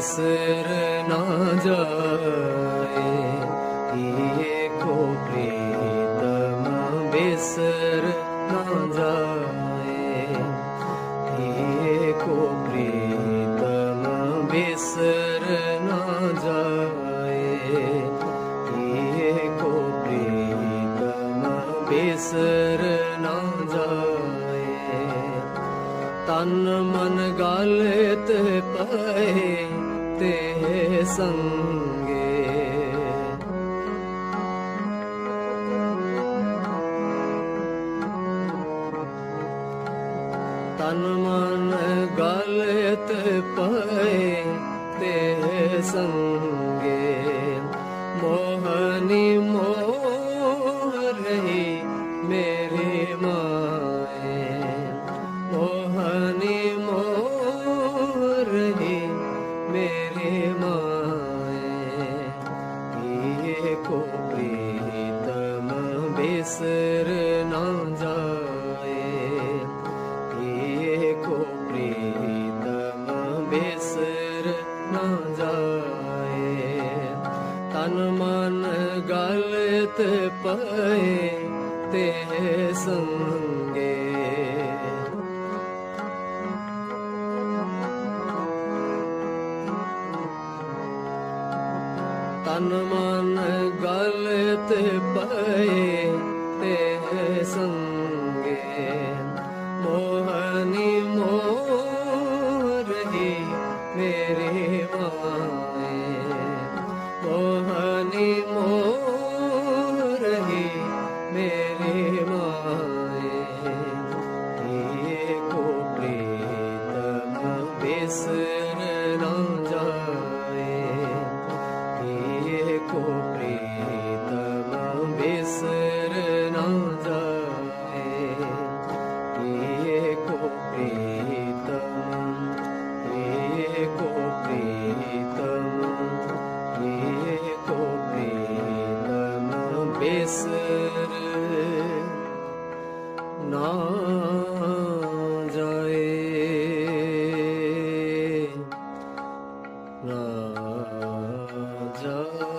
ਬਿਸਰ ਨਾ ਜਾਏ ਏਕੋ ਪ੍ਰੀਤਮ ਬਿਸਰ ਨਾ ਜਾਏ ਏਕੋ ਪ੍ਰੀਤਮ ਬਿਸਰ ਨਾ ਜਾਏ ਏਕੋ ਪ੍ਰੀਤਮ ਬਿਸਰ ਨਾ ਤਨ ਮਨ ਗਲਤ ਪਏ ਤੇ ਸੰਗੇ। ਤਨ ਮਨ ਬਿਸਰ ਨਾ ਜਾਏ। ਤਨ ਮਨ ਗਲਤ ਪਏ ਤੇ ਸੰਗੇ। ਤਨ ਮਨ ਗਲਤ ਪਏ मेरे माँ বেসের না যায় না যায়